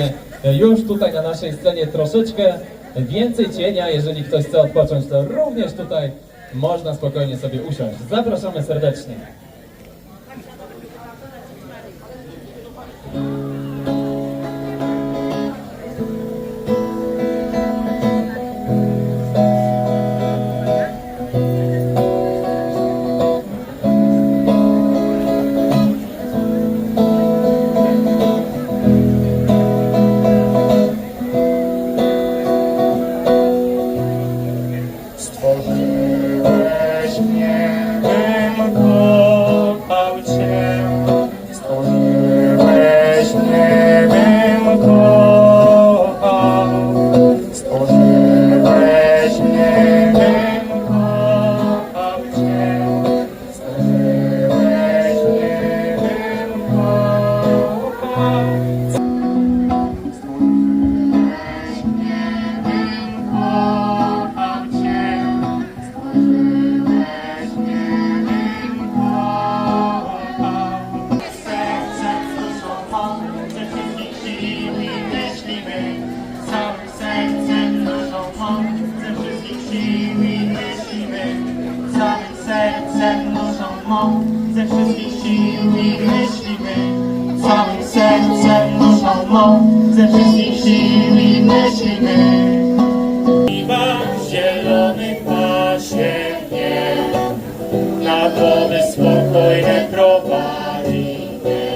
właśnie już tutaj na naszej scenie troszeczkę więcej cienia. Jeżeli ktoś chce odpocząć, to również tutaj można spokojnie sobie usiąść. Zapraszamy serdecznie. sił i myślimy Całym sercem duszą mą Ze wszystkich sił i myślimy. Iwa w zielonym pasie Na głowy spokojne prowadzi mnie.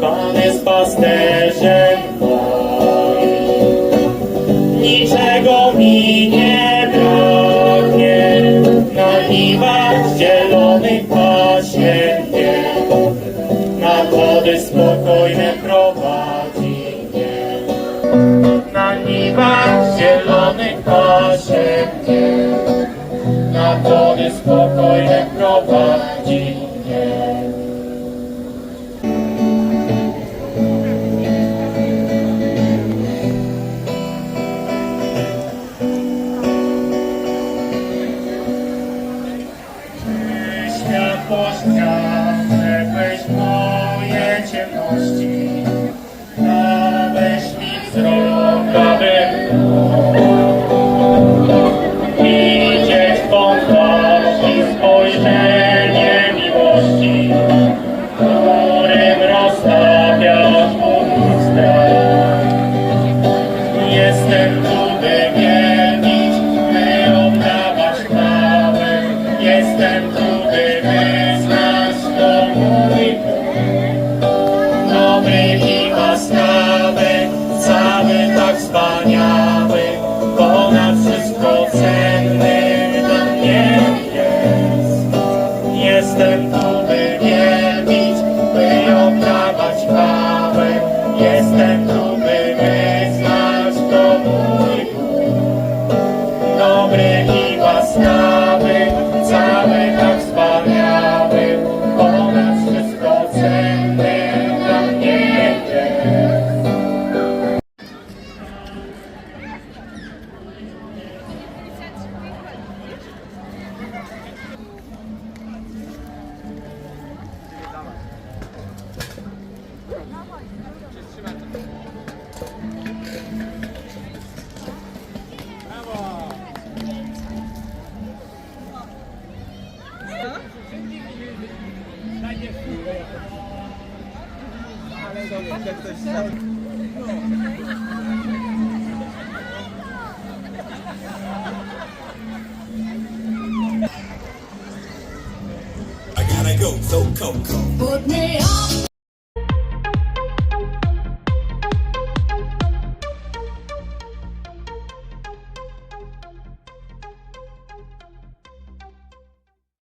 Pan jest pasterzem wody spokojne prowadzi mnie. Na niwach I gotta go, so come come. Put me on.